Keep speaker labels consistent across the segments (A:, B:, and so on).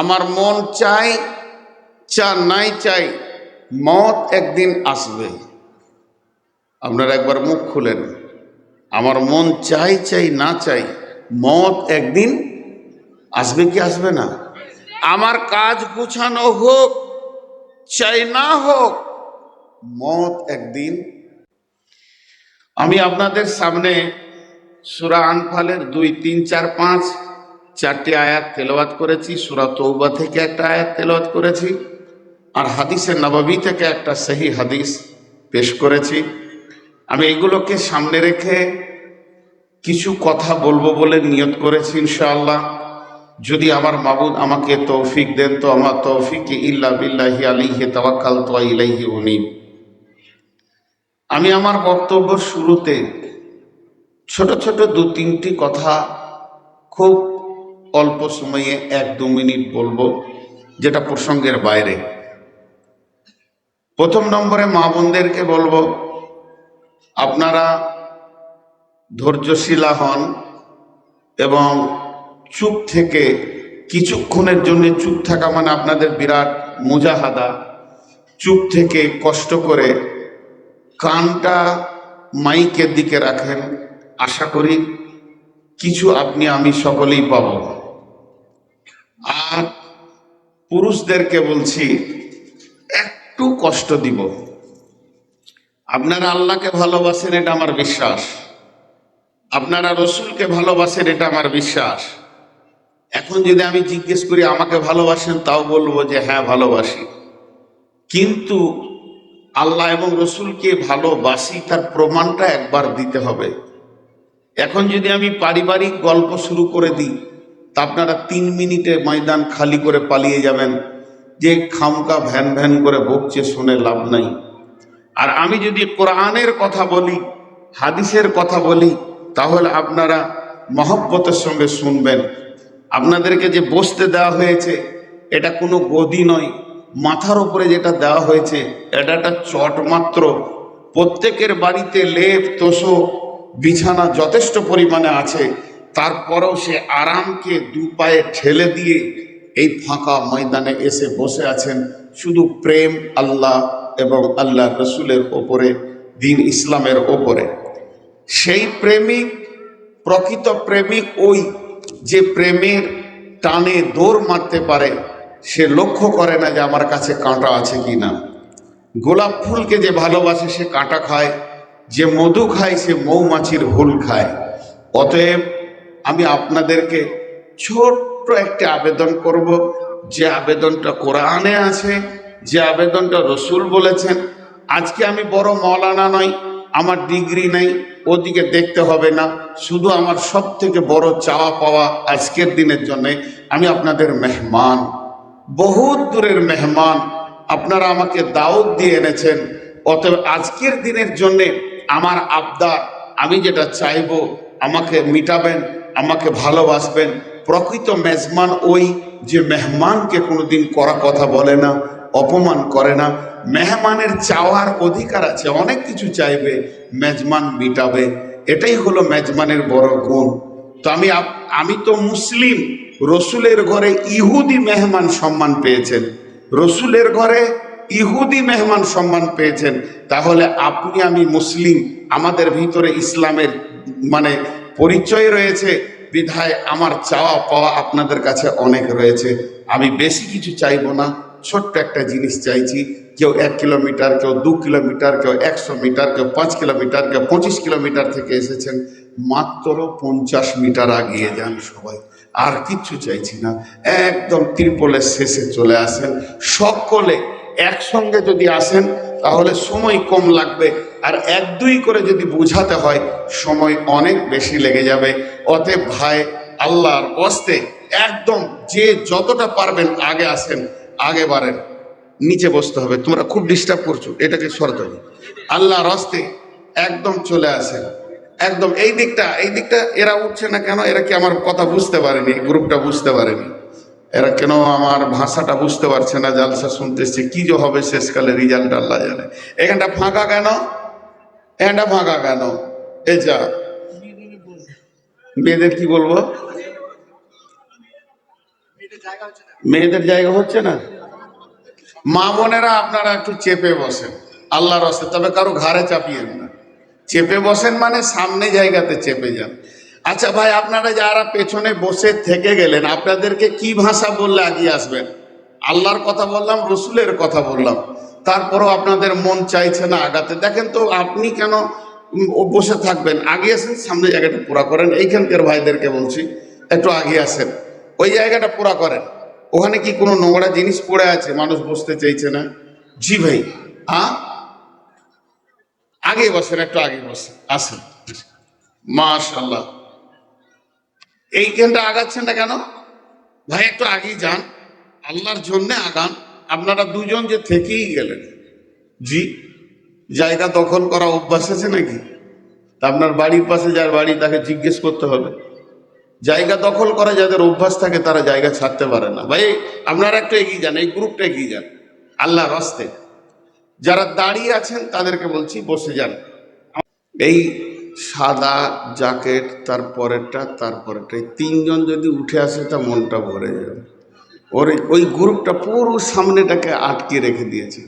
A: আমার মন চাই চা নাই চাই, মত একদিন আসবে। আপনারা একবার মুখ খুলেন। আমার মন চাই চাই, না চাই, মত একদিন আসবে কি আসবে না? আমার কাজ গুছানো হোক, চাই না হোক, মত একদিন। আমি আপনাদের সামনে সুরা আনফালের দুই, তিন, চার, পাঁচ চারটি আয়াত তেলাওয়াত করেছি, সুরা তৌবা থেকে একটা আয়াত তেলাওয়াত করেছি, আর হাদিসে নবাবী থেকে একটা সহি হাদিস পেশ করেছি। আমি এগুলোকে সামনে রেখে কিছু কথা বলব বলে নিয়ত করেছি ইনশাআল্লাহ। যদি আমার মাবুদ আমাকে তৌফিক দেন, তো আমার তৌফিক ইল্লা বিল্লাহি আলিহি তাওয়াক্কাল তো ইলাইহি উনিব। আমি আমার বক্তব্য শুরুতে ছোট ছোট দু তিনটি কথা খুব অল্প সময়ে এক দু মিনিট বলব যেটা প্রসঙ্গের বাইরে। প্রথম নম্বরে মা বোনদেরকে বলব, আপনারা ধৈর্যশীলা হন এবং চুপ থেকে কিছুক্ষণের জন্য চুপ থাকা মানে আপনাদের বিরাট মুজাহাদা। চুপ থেকে কষ্ট করে কানটা মাইকের দিকে রাখেন। আশা করি কিছু আপনি আমি সকলেই পাব। আর পুরুষদেরকে বলছি, একটু কষ্ট দিব। আপনারা আল্লাহকে ভালোবাসেন, এটা আমার বিশ্বাস। আপনারা রসুলকে ভালোবাসেন, এটা আমার বিশ্বাস। এখন যদি আমি জিজ্ঞেস করি, আমাকে ভালোবাসেন, তাও বলব যে হ্যাঁ ভালোবাসি। কিন্তু আল্লাহ এবং রসুলকে ভালোবাসি, তার প্রমাণটা একবার দিতে হবে। এখন যদি আমি পারিবারিক গল্প শুরু করে দিই তা আপনারা তিন মিনিটে ময়দান খালি করে পালিয়ে যাবেন। যে খামকা ভ্যান ভ্যান করে বকছে শুনে লাভ নাই। আর আমি যদি কোরআনের কথা বলি, হাদিসের কথা বলি, তাহলে আপনারা মহব্বতের সঙ্গে শুনবেন। আপনাদেরকে যে বসতে দেওয়া হয়েছে, এটা কোনো গদি নয়। মাথার উপরে যেটা দেওয়া হয়েছে, এটা একটা চট মাত্র। প্রত্যেকের বাড়িতে লেপ, তোষো, বিছানা যথেষ্ট পরিমাণে আছে। তারপরেও সে আরামকে দু পায়ে ঠেলে দিয়ে এই ফাঁকা ময়দানে এসে বসে আছেন শুধু প্রেম আল্লাহ এবং আল্লাহ রসুলের ওপরে, দিন ইসলামের ওপরে। সেই প্রেমিক, প্রকৃত প্রেমিক ওই যে প্রেমের টানে দৌড় মারতে পারে, সে লক্ষ্য করে না যে আমার কাছে কাঁটা আছে কি না। গোলাপ ফুলকে যে ভালোবাসে সে কাঁটা খায়, যে মধু খায় সে মৌমাছির হুল খায়। অতএব আমি আপনাদেরকে ছোট্ট একটি আবেদন করব। যে আবেদনটা কোরআনে আছে, যে আবেদনটা রসুল বলেছেন, আজকে আমি বড় মৌলানা নই, আমার ডিগ্রি নেই, ওদিকে দেখতে হবে না, শুধু আমার সব থেকে বড় চাওয়া পাওয়া আজকের দিনের জন্যে আমি আপনাদের মেহমান, বহুত দূরের মেহমান, আপনারা আমাকে দাওয়াত দিয়ে এনেছেন, অতএব আজকের দিনের জন্যে আমার আবদার, আমি যেটা চাইব, আমাকে মিটাবেন আমাকে ভালোবাসবেন। প্রকৃত মেজমান ওই যে মেহমানকে কোনোদিন করা কথা বলে না, অপমান করে না। মেহমানের চাওয়ার অধিকার আছে, অনেক কিছু চাইবে মেজমান মিটাবে। এটাই হলো মেজমানের বড় গুণ। তো আমি আমি তো মুসলিম, রসুলের ঘরে ইহুদি মেহমান সম্মান পেয়েছেন। রসুলের ঘরে ইহুদি মেহমান সম্মান পেয়েছেন। তাহলে আপনি আমি মুসলিম, আমাদের ভিতরে ইসলামের মানে পরিচয় রয়েছে। বিধায় আমার চাওয়া পাওয়া আপনাদের কাছে অনেক রয়েছে। আমি বেশি কিছু চাইব না। ছোট্ট একটা জিনিস চাইছি। কেউ এক কিলোমিটার, কেউ দু কিলোমিটার, কেউ একশো মিটার, কেউ পাঁচ কিলোমিটার, কেউ পঁচিশ কিলোমিটার থেকে এসেছেন। মাত্র পঞ্চাশ মিটার আগিয়ে যান সবাই। আর কিচ্ছু চাইছি না। একদম ত্রিপলের শেষে চলে আসেন। সকলে একসঙ্গে যদি আসেন, তাহলে সময় কম লাগবে। আর এক দুই করে যদি বোঝাতে হয়, সময় অনেক বেশি লেগে যাবে। অতএব ভাই, আল্লাহর অস্তে একদম যে যতটা পারবেন আগে আসেন, আগে বাড়েন। নিচে বসতে হবে। তোমরা খুব ডিস্টার্ব করছ। এটাকে সরতে হবে। আল্লাহর হস্তে একদম চলে আসেন। একদম এই দিকটা এই দিকটা এরা উঠছে না কেন? এরা কি আমার কথা বুঝতে পারেনি? গ্রুপটা বুঝতে পারেনি। এরা কেন আমার ভাষাটা বুঝতে পারছে না? জালসা শুনতেছে। কি যে হবে শেষকালে রেজাল্ট আল্লাহ জানে। এখানটা ফাঁকা কেন? এখানটা ফাঁকা কেন? এ যা। মেয়েদের কি বলব? মেয়েদের জায়গা হচ্ছে না? মা বোনেরা আপনারা একটু চেপে বসেন। আল্লাহর রসে তবে কারও ঘাড়ে চাপিয়েন না চেপে বসেন মানে সামনে জায়গাতে চেপে যান। আচ্ছা ভাই, আপনারা যারা পেছনে বসে থেকে গেলেন, আপনাদেরকে কি ভাষা বললে আগিয়ে আসবেন? আল্লাহর কথা বললাম, রসুলের কথা বললাম। তারপরও আপনাদের মন চাইছে না আগাতে। দেখেন তো, আপনি কেন বসে থাকবেন? আগে আসেন, সামনে জায়গাটা পুরা করেন। এইখানকার ভাইদেরকে বলছি, একটু আগে আসেন। ওই জায়গাটা পুরা করেন। ওখানে কি কোনো নোংরা জিনিস পড়ে আছে? মানুষ বসতে চাইছে না। জি ভাই হ্যাঁ আগে বসেন, একটু আগে বসেন, আসেন। মাশাল্লাহ এইখানটা আগাচ্ছেন না কেন? ভাই, একটু আগেই যান। আল্লাহর জন্যে আগান। আপনারা দুজন যে থেকেই গেলেন, জি, জায়গা দখল করা অভ্যাস আছে নাকি? তা আপনার বাড়ির পাশে যার বাড়ি, তাকে জিজ্ঞেস করতে হবে। জায়গা দখল করা যাদের অভ্যাস থাকে, তারা জায়গা ছাড়তে পারে না। ভাই, আপনারা একটা এগিয়ে যান, এই গ্রুপটা এগিয়ে যান, আল্লাহর রাস্তে। যারা দাঁড়িয়ে আছেন, তাদেরকে বলছি, বসে যান। এই সাদা জ্যাকেট তারপরেরটা তারপরেরটা, এই তিনজন যদি উঠে আসে, তা মনটা ভরে যাবে। ওর ওই গ্রুপটা পুরো সামনেটাকে আটকে রেখে দিয়েছে।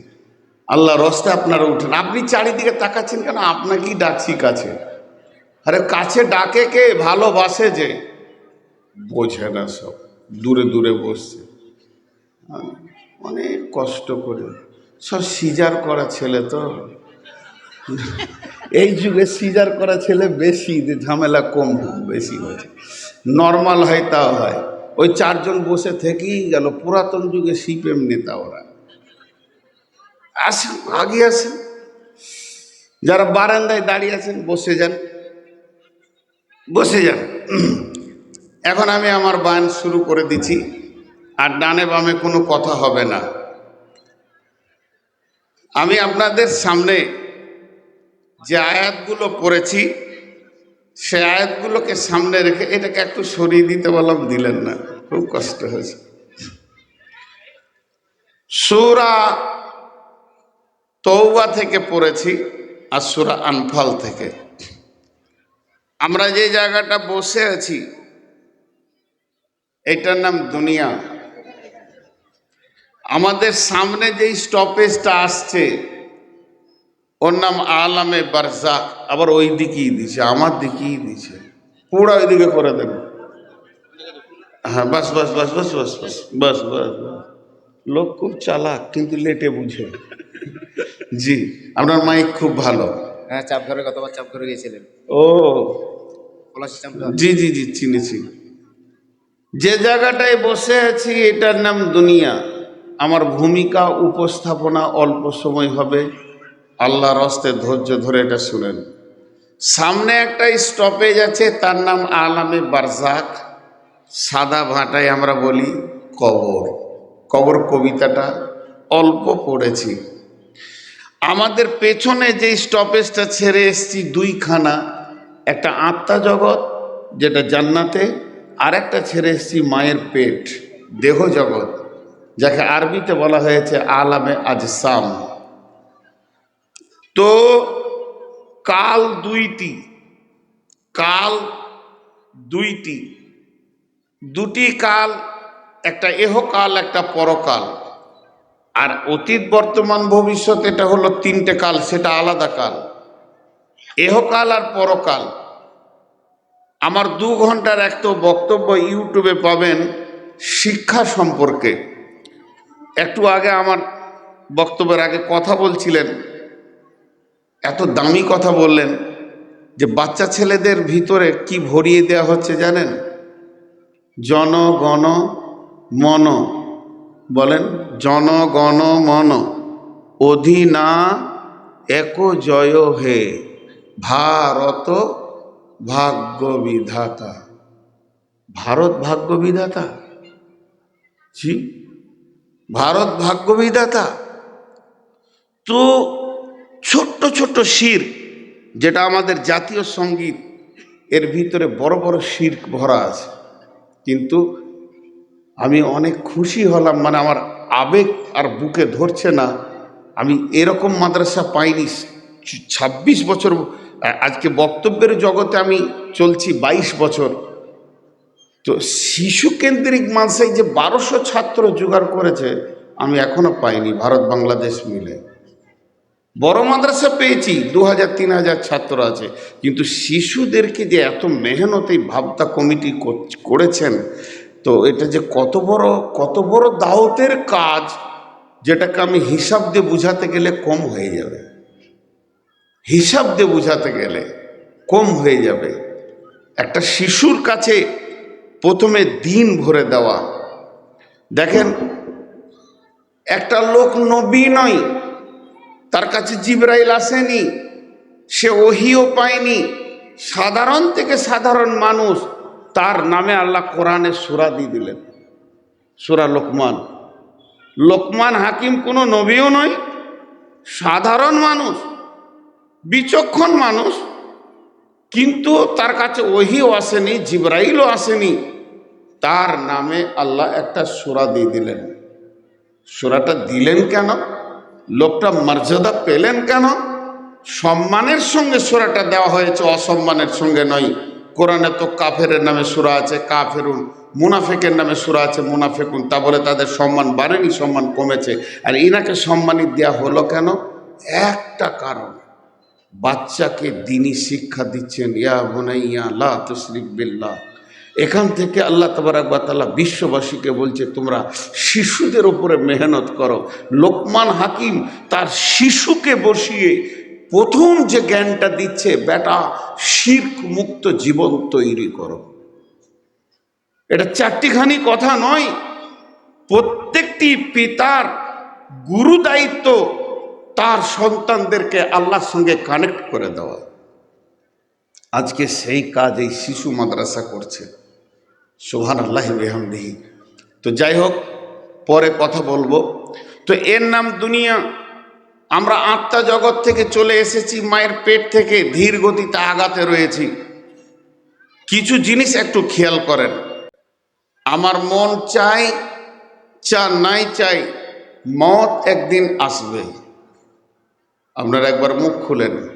A: আল্লাহ রস্তে আপনারা উঠেন। আপনি চারিদিকে তাকাচ্ছেন কেন? আপনাকেই ডাকছি কাছে। আরে কাছে ডাকে কে? ভালোবাসে যে। বোঝে না সব। দূরে দূরে বসছে। অনেক কষ্ট করে। সব সিজার করা ছেলে তো। এই যুগে সিজার করা ছেলে বেশি ঝামেলা কম, বেশি হয়েছে। নর্মাল হয়, তাও হয়। ওই চারজন বসে থেকেই গেল। পুরাতন যুগে সিপিএম নেতা ওরা। আসেন, আগে আসেন। যারা বারান্দায় দাঁড়িয়ে আছেন, বসে যান। বসে যান। এখন আমি আমার বায়ান শুরু করে দিচ্ছি, আর ডানে বামে কোনো কথা হবে না। আমি আপনাদের সামনে যে আয়াতগুলো পড়েছি সে আয়াতগুলোকে সামনে রেখে এটাকে একটু সরিয়ে দিতে বললাম, দিলেন না। খুব কষ্ট হয়েছে। সুরা তৌবা থেকে পড়েছি আর সুরা আনফাল থেকে। আমরা যে জায়গাটা বসে আছি, এটার নাম দুনিয়া। আমাদের সামনে যেই স্টপেজটা আসছে ওর নাম আলামে বারজাক আবার ওই দিকেই দিছে আমার দিকেই দিছে। পুরো ওইদিকে করে দেবে। হ্যাঁ বাস বাস বাস বাস বাস বাস বাস বাস লোক খুব চালাক কিন্তু লেটে বুঝে। জি আপনার মাইক খুব ভালো।
B: হ্যাঁ চাপ ঘরে কতবার চাপ ঘরে গিয়েছিলেন?
A: ও। জি জি জি চিনেছি। যে জায়গাটায় বসে আছি এটার নাম দুনিয়া। আমার ভূমিকা উপস্থাপনা অল্প সময় হবে। আল্লাহ রস্তে ধৈর্য ধরে এটা শুনেন। সামনে একটা স্টপেজ আছে, তার নাম আলামে বারজাক। সাদা ভাটায় আমরা বলি কবর। কবর কবিতাটা অল্প পড়েছি। আমাদের পেছনে যে স্টপেজটা ছেড়ে এসছি দুইখানা, একটা আত্মা জগৎ, যেটা জান্নাতে আর একটা ছেড়ে এসছি মায়ের পেট, দেহ জগৎ, যাকে আরবিতে বলা হয়েছে আলামে আজসাম। তো কাল দুইটি কাল দুইটি। দুটি কাল, একটা এহকাল একটা পরকাল। আর অতীত, বর্তমান, ভবিষ্যৎ, এটা হলো তিনটে কাল, সেটা আলাদা কাল। এহকাল আর পরকাল। আমার দু ঘণ্টার একটা বক্তব্য ইউটিউবে পাবেন শিক্ষা সম্পর্কে। একটু আগে আমার বক্তব্যের আগে কথা বলছিলেন এত দামি কথা বললেন যে বাচ্চা ছেলেদের ভিতরে কি ভরিয়ে দেওয়া হচ্ছে জানেন? জনগণ মন। বলেন, জনগণ মন। অধীনা এক জয় হে। ভারত ভাগ্য বিধাতা ভারত ভাগ্য বিধাতা জি ভারত ভাগ্য বিধাতা তো ছোট্ট ছোট্ট শির, যেটা আমাদের জাতীয় সংগীত, এর ভিতরে বড় বড় শির ভরা আছে। কিন্তু আমি অনেক খুশি হলাম মানে আমার আবেগ আর বুকে ধরছে না। আমি এরকম মাদ্রাসা পাইনি, ছাব্বিশ বছর, আজকে বক্তব্যের জগতে আমি চলছি বাইশ বছর। তো শিশু কেন্দ্রিক মানসাই যে বারোশো ছাত্র জোগাড় করেছে, আমি এখনও পাইনি ভারত বাংলাদেশ মিলে। বড় মাদ্রাসা পেয়েছি দু হাজার তিন হাজার ছাত্র আছে। কিন্তু শিশুদেরকে যে এত মেহনত ভাবতা কমিটি কর- করেছেন, তো এটা যে কত বড় কত বড় দাওতের কাজ, যেটাকে আমি হিসাব দিয়ে বুঝাতে গেলে কম হয়ে যাবে। হিসাব দিয়ে বুঝাতে গেলে কম হয়ে যাবে। একটা শিশুর কাছে প্রথমে দিন ভরে দেওয়া। দেখেন, একটা লোক নবী নয় তার কাছে জিব্রাইল আসেনি, সে ওহিও পায়নি। সাধারণ থেকে সাধারণ মানুষ তার নামে আল্লাহ কোরআনে সুরা দিয়ে দিলেন। সুরা লোকমান। লোকমান হাকিম কোনো নবীও নয়, সাধারণ মানুষ, বিচক্ষণ মানুষ, কিন্তু তার কাছে ওহিও আসেনি, জিব্রাইলও আসেনি। তার নামে আল্লাহ একটা সুরা দিয়ে দিলেন। সুরাটা দিলেন কেন? লোকটা মর্যাদা পেলেন কেন? সম্মানের সঙ্গে সুরাটা দেওয়া হয়েছে, অসম্মানের সঙ্গে নয়। কোরআনে তো কাফের নামে সুরা আছে, কাফেরুন, মুনাফেকের নামে সুরা আছে, মুনাফেকুন। তা বলে তাদের সম্মান বাড়েনি, সম্মান কমেছে। আর ইনাকে সম্মানিত দেওয়া হলো কেন? একটা কারণ। বাচ্চাকে দিনই শিক্ষা দিচ্ছেন, ইয়া বোনাইয়া লা তুশরিক বিল্লাহ। এখান থেকে আল্লাহ তালা বিশ্ববাসীকে বলছে, তোমরা শিশুদের উপরে মেহনত করো। লোকমান হাকিম তার শিশুকে বসিয়ে প্রথম যে জ্ঞানটা দিচ্ছে, বেটা, শির্ক মুক্ত জীবন তৈরি করো। এটা চারটিখানি কথা নয়, প্রত্যেকটি পিতার গুরু দায়িত্ব তার সন্তানদেরকে আল্লাহর সঙ্গে কানেক্ট করে দেওয়া। আজকে সেই কাজ এই শিশু মাদ্রাসা করছে। সোহান আল্লাহ বেহামদিহি। তো যাই হোক পরে কথা বলব। তো এর নাম দুনিয়া। আমরা আত্মা জগৎ থেকে চলে এসেছি, মায়ের পেট থেকে ধীর গতিতে আগাতে রয়েছি। কিছু জিনিস একটু খেয়াল করেন। আমার মন চাই চা নাই চাই, মত একদিন আসবে। আপনারা একবার মুখ খুলেন।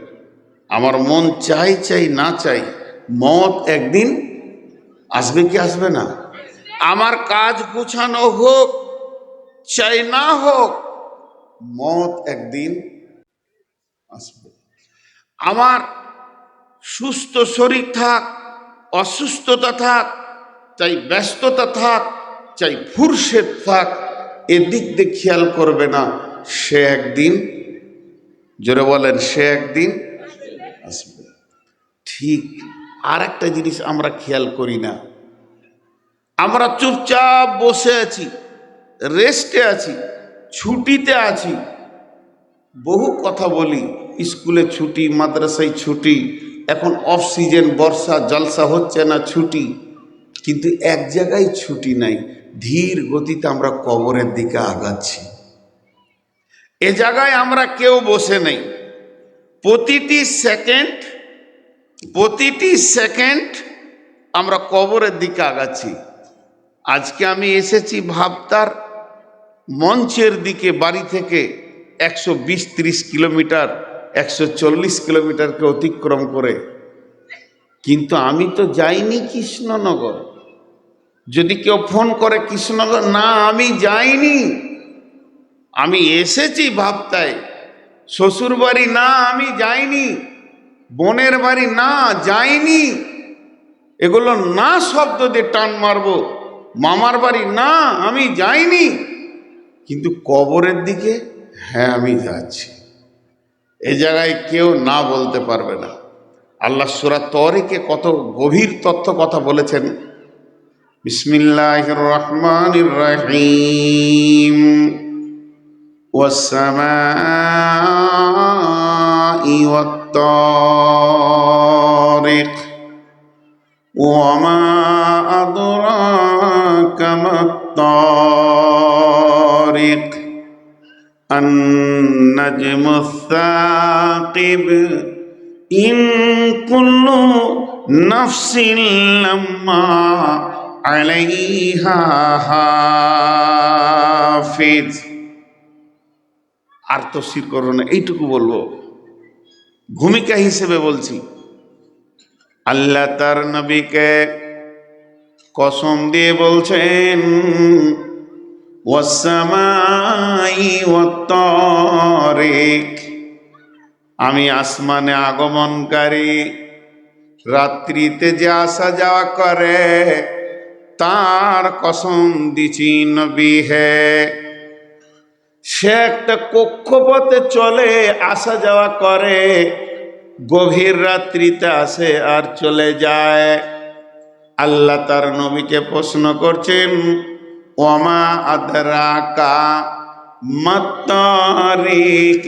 A: আমার মন চাই চাই না চাই, মত একদিন আসবে কি আসবে না? আমার কাজ গুছানো হোক চাই না হোক মত একদিন আসবে। আমার সুস্থ শরীর থাক অসুস্থতা থাক চাই ব্যস্ততা থাক চাই ফুরসেদ থাক এদিক দিয়ে খেয়াল করবে না সে একদিন জোরে বলেন সে একদিন আসবে। ঠিক আর একটা জিনিস আমরা খেয়াল করি না। আমরা চুপচাপ বসে আছি রেস্টে আছি, ছুটিতে আছি। বহু কথা বলি, স্কুলে ছুটি, মাদ্রাসায় ছুটি, এখন অফ সিজন বর্ষা, জলসা হচ্ছে না ছুটি। কিন্তু এক জায়গায় ছুটি নাই, ধীর গতিতে আমরা কবরের দিকে আগাচ্ছি। এ জায়গায় আমরা কেউ বসে নেই। প্রতিটি সেকেন্ড প্রতিটি সেকেন্ড আমরা কবরের দিকে আগাচ্ছি। আজকে আমি এসেছি ভাবতার মঞ্চের দিকে, বাড়ি থেকে একশো বিশ কিলোমিটার, একশো চল্লিশ কিলোমিটারকে অতিক্রম করে। কিন্তু আমি তো যাইনি কৃষ্ণনগর। যদি কেউ ফোন করে, কৃষ্ণনগর? না, আমি যাইনি। আমি এসেছি ভাবতায়। শ্বশুরবাড়ি, না, আমি যাইনি। বনের বাড়ি না যায়নি। এগুলো না শব্দ দিয়ে টান মারব। মামার বাড়ি না, আমি যাইনি। কিন্তু কবরের দিকে হ্যাঁ আমি যাচ্ছি। এ জায়গায় কেউ না বলতে পারবে না। আল্লাহ সুরা তরিকে কত গভীর তথ্য কথা বলেছেন। বিসমিল্লাহ রহমান রাহিম। ওয়াসামা والطارق وما أدراك ما الطارق النجم الثاقب إن كل نفس لما عليها حافظ আর তসির করো না এইটুকু বলবো ভূমিকা হিসেবে বলছি। আল্লাহ তার নবীকে কসম দিয়ে বলছেন আমি আসমানে আগমনকারী, রাত্রিতে যে আসা যাওয়া করে, তার কসম দিছি নবী হে। সে একটা কক্ষপথে চলে, আসা যাওয়া করে। গভীর রাত্রিতে আসে আর চলে যায়। আল্লাহ তার নবীকে প্রশ্ন করছেন, ওমা আদরাকা মাত্তারিক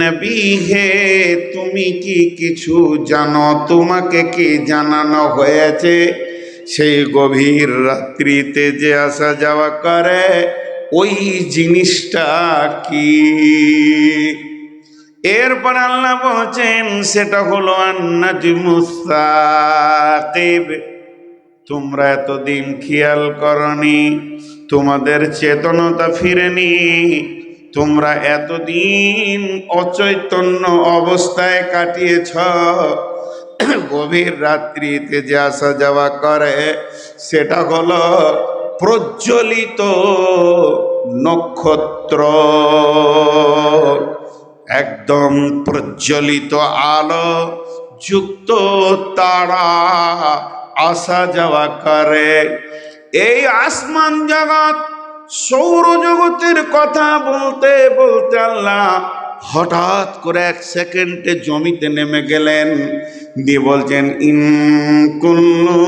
A: নবী হে, তুমি কি কিছু জানো? তোমাকে কি জানানো হয়েছে? সেই গভীর রাত্রিতে যে আসা যাওয়া করে ওই জিনিসটা কি? এরপর আল্লাহ বলছেন, সেটা হলো তোমরা এতদিন খেয়াল করনি, তোমাদের চেতনতা ফিরেনি, তোমরা এতদিন অচৈতন্য অবস্থায় কাটিয়েছ। গভীর রাত্রিতে যে আসা যাওয়া করে, সেটা হলো প্রজ্বলিত নক্ষত্র। একদম প্রজ্বলিত আলো যুক্ত তারা আসা যাওয়া করে। এই আসমান জগৎ সৌরজগতের কথা বলতে বলতে আল্লাহ হঠাৎ করে এক সেকেন্ডে জমিতে নেমে গেলেন। দিয়ে বলছেন ইন কুল্লু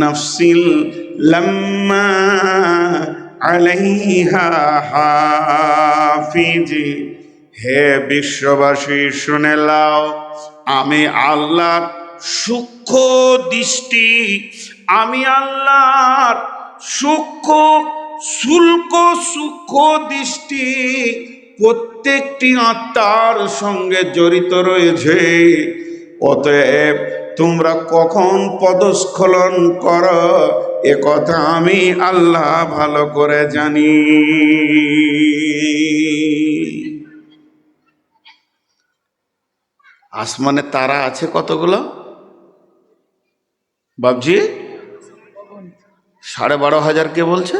A: নফসিল লাম্মা আলাইহা হাফিজ হে বিশ্ববাসী, শুনে লাও আমি আল্লাহর সূক্ষ্ম দৃষ্টি, আমি আল্লাহর সূক্ষ্ম, শুল্ক সূক্ষ্ম দৃষ্টি, প্রত্যেকটি আত্মার সঙ্গে জড়িত রয়েছে। অতএব তোমরা কখন পদস্খলন কর এ কথা আমি আল্লাহ ভালো করে জানি। আসমানে তারা আছে কতগুলো? বাবজি সাড়ে বারো হাজার কে বলছে?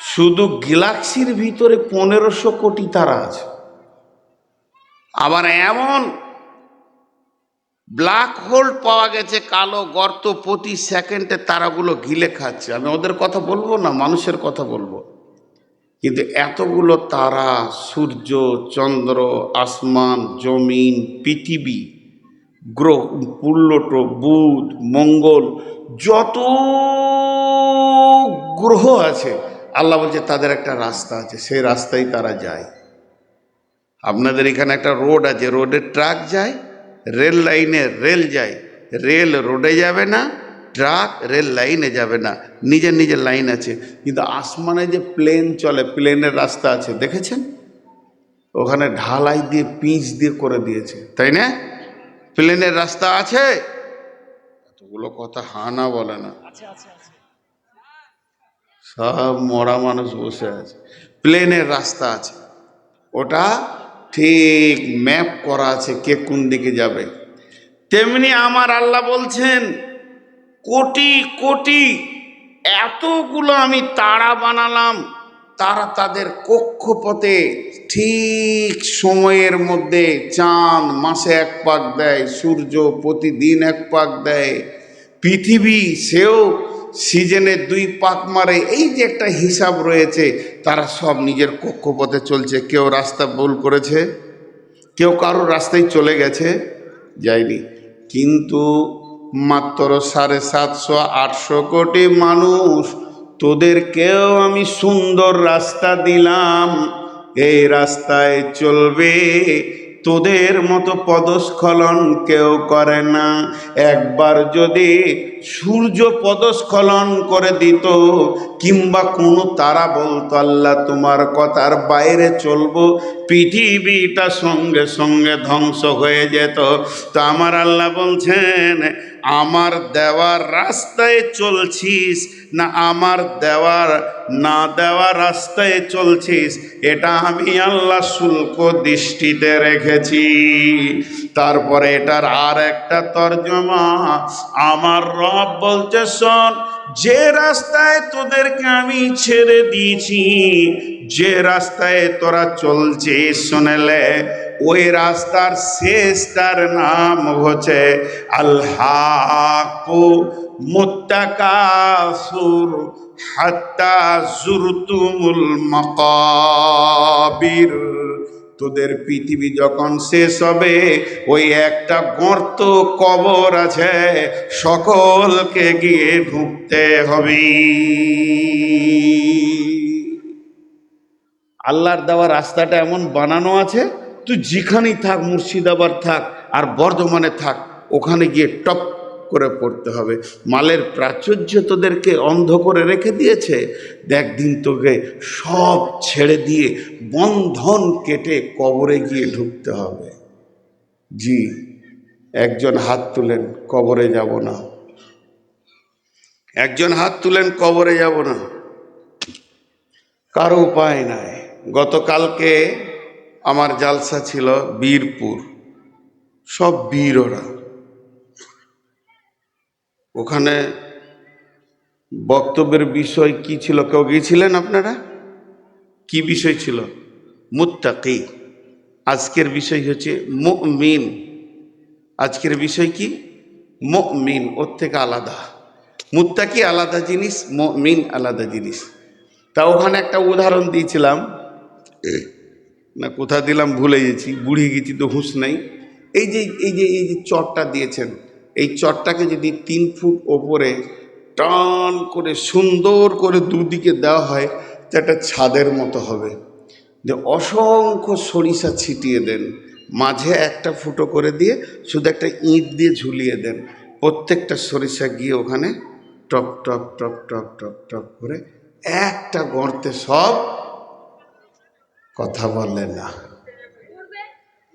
A: শুধু গ্যালাক্সির ভিতরে পনেরোশো কোটি তারা আছে। আবার এমন ব্ল্যাক হোল পাওয়া গেছে, কালো গর্ত প্রতি সেকেন্ডে তারাগুলো গিলে খাচ্ছে। আমি ওদের কথা বলব না, মানুষের কথা বলব। কিন্তু এতগুলো তারা, সূর্য, চন্দ্র, আসমান, জমিন, পৃথিবী, গ্রহ, পুল্লট, বুধ, মঙ্গল, যত গ্রহ আছে, আল্লাহ বলছে তাদের একটা রাস্তা আছে, সেই রাস্তায় তারা যায়। আপনাদের এখানে একটা রোড আছে রোডের ট্রাক যায় রেল লাইনে রেল যায় রেল রোডে যাবে না ট্রাক রেল লাইনে যাবে না। নিজের নিজের লাইন আছে। কিন্তু আসমানে যে প্লেন চলে প্লেনের রাস্তা আছে দেখেছেন? ওখানে ঢালাই দিয়ে পিচ দিয়ে করে দিয়েছে তাই না? প্লেনের রাস্তা আছে। এতগুলো কথা হানা বলে না। সব মরা মানুষ বসে আছে। প্লেনের রাস্তা আছে। ওটা ঠিক ম্যাপ করা আছে কে কোন দিকে যাবে। তেমনি আমার আল্লাহ বলছেন, কোটি কোটি, এতগুলো আমি তারা বানালাম, তারা তাদের কক্ষপথে ঠিক সময়ের মধ্যে চাঁদ মাসে এক পাক দেয়, সূর্য প্রতিদিন এক পাক দেয়, পৃথিবী সেও সিজনে দুই পাক মারে, এই যে একটা হিসাব রয়েছে, তারা সব নিজের কক্ষপথে চলছে। কেউ রাস্তা ভুল করেছে, কেউ কারও রাস্তায় চলে গেছে, যায়নি। কিন্তু মাত্র সাড়ে সাতশো, আটশো কোটি মানুষ তোদেরকেও আমি সুন্দর রাস্তা দিলাম, এই রাস্তায় চলবে। তোদের মতো পদস্খলন কেউ করে না। একবার যদি সূর্য পদস্খলন করে দিত, কিংবা কোনো তারা বলতো, আল্লাহ, তোমার কথার বাইরে চলবো। পৃথিবীটা সঙ্গে সঙ্গে ধ্বংস হয়ে যেত। তো আমার আল্লাহ বলছেন আমার দেওয়ার রাস্তায় চলছিস, না আমার দেওয়ার, না দেওয়া রাস্তায় চলছিস, এটা আমি আল্লাহ শুল্ক দৃষ্টিতে রেখেছি। তারপরে এটার আর একটা তর্জমা, আমার রব বলছে, শোন, যে রাস্তায় তোদেরকে আমি ছেড়ে দিয়েছি, যে রাস্তায় তোরা চলছিস, শুনেলে ওই রাস্তার শেষটার নাম হচ্ছে আল্লাহ মুত্তাকাসুর হাত্তা জুরতুমুল মাকাবির। তোদের পৃথিবী যখন শেষ হবে, ওই একটা গর্ত কবর আছে, সকলকে গিয়ে ঢুকতে হবে। আল্লাহর দেওয়া রাস্তাটা এমন বানানো আছে তুই যেখানেই থাক, মুর্শিদাবাদ থাক আর বর্ধমানে থাক, ওখানে গিয়ে টপ করে পড়তে হবে। মালের প্রাচুর্য তোদেরকে অন্ধ করে রেখে দিয়েছে। দেখ দিন তোকে সব ছেড়ে দিয়ে বন্ধন কেটে কবরে গিয়ে ঢুকতে হবে। জি, একজন হাত তুলেন, কবরে যাব না। একজন হাত তুলেন, কবরে যাব না। কারও উপায় নাই। গতকালকে আমার জালসা ছিল বীরপুর। সব বীর ওরা। ওখানে বক্তব্যের বিষয় কি ছিল? কেউ গিয়েছিলেন আপনারা? কি বিষয় ছিল? মুত্তাকি। আজকের বিষয় হচ্ছে মুমিন। আজকের বিষয় কি? মুমিন, ওর থেকে আলাদা। মুত্তাকি আলাদা জিনিস, মুমিন আলাদা জিনিস। তা ওখানে একটা উদাহরণ দিয়েছিলাম। না কোথা দিলাম ভুলে গেছি বুড়ি গেছি তো হুঁশ নাই। এই যে এই যে এই যে চটটা দিয়েছেন, এই চটটাকে যদি তিন ফুট ওপরে টান করে, সুন্দর করে দুদিকে দেওয়া হয়, তো একটা ছাদের মতো হবে। যে অসংখ্য সরিষা ছিটিয়ে দেন, মাঝে একটা ফুটো করে দিয়ে শুধু একটা ইঁট দিয়ে ঝুলিয়ে দেন, প্রত্যেকটা সরিষা গিয়ে ওখানে টপ টপ টপ টপ টপ টপ করে একটা গর্তে সব কথা বলে না।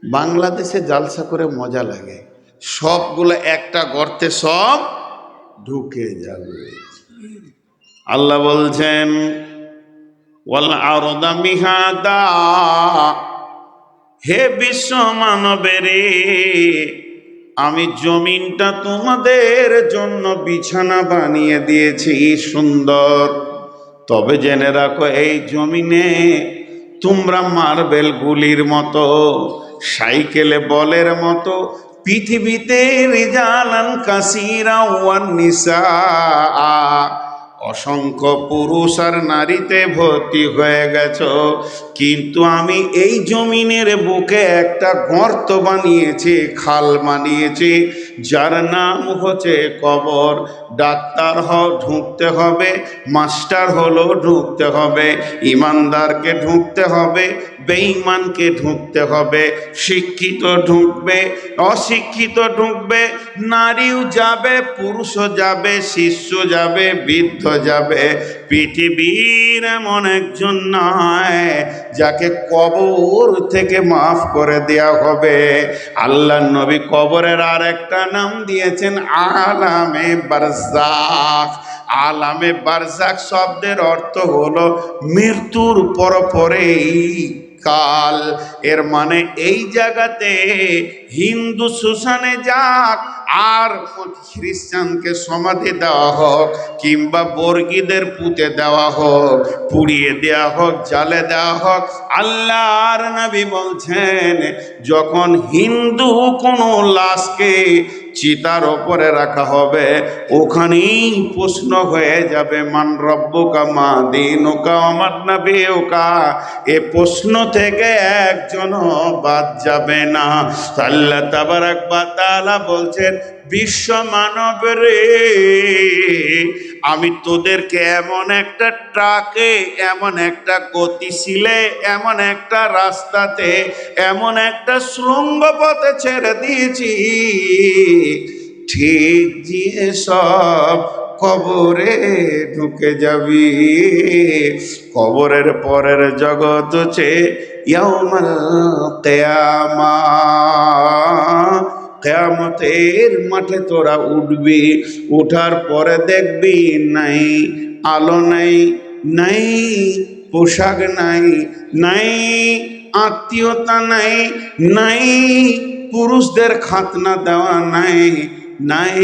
A: বাংলাদেশে জালসা করে মজা লাগে। সবগুলো একটা গর্তে সব ঢুকে যাবে। আল্লাহ বলছেন হে বিশ্ব মানবেরে, আমি জমিনটা তোমাদের জন্য বিছানা বানিয়ে দিয়েছি সুন্দর। তবে জেনে রাখো, এই জমিনে তোমরা মার্বেল গুলির মতো সাইকেলে বলের মতো পৃথিবীতে রিজালান কাসিরা ওয়ান নিসা অসংখ্য পুরুষ আর নারীতে ভর্তি হয়ে গেছ। কিন্তু আমি এই জমিনের বুকে একটা গর্ত বানিয়েছি, খাল বানিয়েছি, যার নাম হচ্ছে কবর। ডাক্তার হও, ঢুকতে হবে। মাস্টার হলো, ঢুকতে হবে। ইমানদারকে ঢুকতে হবে। বেঈমানকে ঢুকতে হবে, শিক্ষিত ঢুকবে, অশিক্ষিত ঢুকবে, নারীও যাবে, পুরুষও যাবে, শিষ্য যাবে, বৃদ্ধ যাবে। পৃথিবীর এমন একজন নয় যাকে কবর থেকে মাফ করে দেওয়া হবে। আল্লাহ নবী কবরের আর একটা নাম দিয়েছেন, আলামে বারজাক আলামে বারজাক শব্দের অর্থ হলো মৃত্যুর পর পরেই কাল এর মানে এই জায়গাতে হিন্দু শ্মশানে যাক, আর খ্রিস্টানকে সমাধি দেওয়া হোক, কিংবা বর্গীদের পুঁতে দেওয়া হোক, পুড়িয়ে দেওয়া হোক জালে দেওয়া হোক, আল্লাহর নবী বলছেন, যখন হিন্দু কোনো লাশকে চিতার ওপরে রাখা হবে। ওখানেই প্রশ্ন হয়ে যাবে, মান রব্বকা মা দিন ওকা আমার বে ওকা এ প্রশ্ন থেকে একজন বাদ যাবে না। আল্লাহ তাবারাক বা তালা বলছেন, বিশ্ব মানব রে আমি তোদেরকে এমন একটা ট্রাকে, এমন একটা গতিশীলে, এমন একটা রাস্তাতে, এমন একটা শৃঙ্গ পথে ছেড়ে দিয়েছি। ঠিক দিয়ে সব কবরে ঢুকে যাবি। কবরের পরের জগৎ হচ্ছে ইয়াউমাল কিয়ামা। কেয়ামতের মাঠে তোরা উঠবি, উঠার পরে দেখবি নাই আলো নাই নাই পোশাক নাই নাই আত্মীয়তা নাই নাই পুরুষদের খাতনা দেওয়া নাই নাই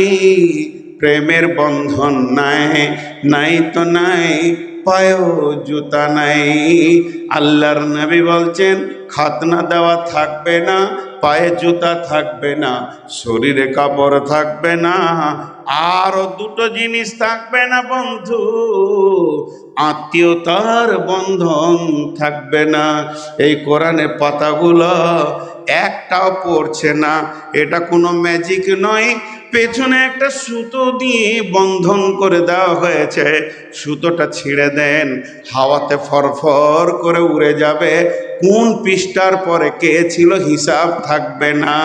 A: প্রেমের বন্ধন নাই নাই তো নাই পায়েও জুতা নাই। আল্লাহর নবী বলছেন, খাতনা দেওয়া থাকবে না পায়ে জুতা থাকবে না, শরীরে কাপড় থাকবে না, আরও দুটো জিনিস থাকবে না বন্ধু, আত্মীয়তার বন্ধন থাকবে না। এই কোরআনে পাতাগুলো একটাও পড়ছে না, এটা কোনো ম্যাজিক নয় পেছনে একটা সুতো দিয়ে বন্ধন করে দেওয়া হয়েছে। সুতোটা ছিঁড়ে দেন, হাওয়াতে ফরফর করে উড়ে যাবে। কোন পৃষ্ঠার পরে কে ছিল হিসাব থাকবে না।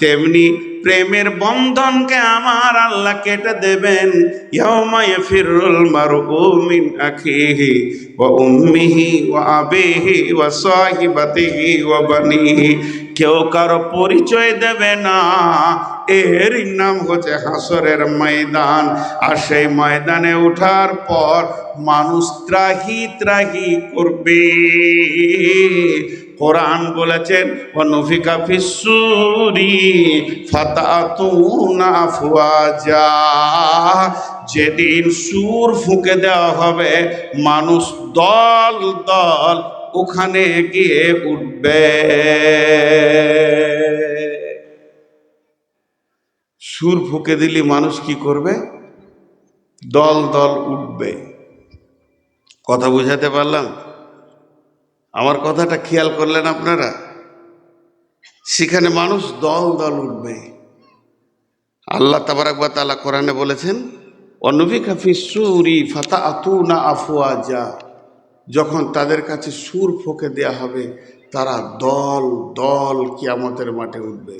A: তেমনি প্রেমের বন্ধনকে আমার আল্লাহ কেটে দেবেন। ইয়াউমায় ফিরুল মারউ মিন আখিহি ওয়া উম্মিহি ওয়া আবিহি সাহিবাতিহি বানিহি। কেউ কারও পরিচয় দেবে না। এর নাম হচ্ছে হাসরের ময়দান। আর সেই ময়দানে ওঠার পর মানুষ ত্রাহি ত্রাহি করবে। কোরআন বলেছেন অনুফিকা ফিসুরি ফাতাতুনা আফওয়াজা। যেদিন সুর ফুঁকে দেওয়া হবে, মানুষ দল দল ওখানে গিয়ে উঠবে। সুর ফুঁকে দিলে মানুষ কি করবে? দল দল উঠবে। কথা বুঝাতে পারলাম? আমার কথাটা খেয়াল করলেন আপনারা? সেখানে মানুষ দল দল উঠবে। আল্লাহ তাবারাকবা তালা কোরআনে বলেছেন অনবিকা ফি সুরি ফাতা আতু না আফুয়া যা যখন তাদের কাছে সুর ফোঁকে দেয়া হবে তারা দল দল কিয়ামতের মাঠে উঠবে।